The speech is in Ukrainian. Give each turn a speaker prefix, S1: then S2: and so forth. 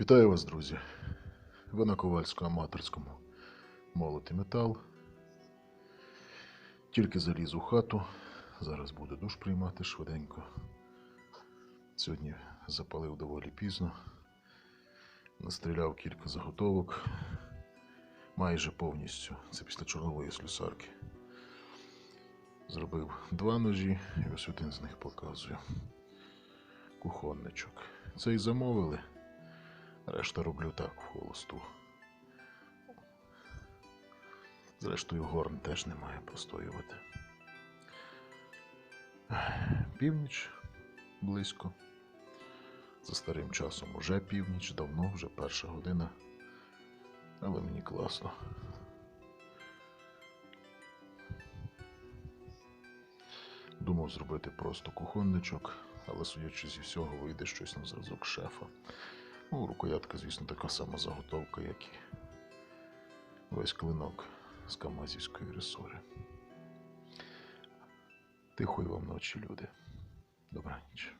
S1: Вітаю вас, друзі! Ви на Ковальському аматорському молоті метал. Тільки заліз у хату. Зараз буду душ приймати швиденько. Сьогодні запалив доволі пізно. Настріляв кілька заготовок. Майже повністю. Це після чорнової слюсарки. Зробив два ножі і ось один з них показую. Кухонничок. Цей замовили. Решта роблю так в холосту. Зрештою, горн теж немає постоювати. Північ близько. За старим часом уже північ, давно, вже перша година. Але мені класно. Думав зробити просто кухонничок, але судячи зі всього, вийде щось на зразок шефа. Ну, рукоятка, звісно, така сама заготовка, як і весь клинок з камазівської ресори. Тихої вам ночі, люди. Добраніч.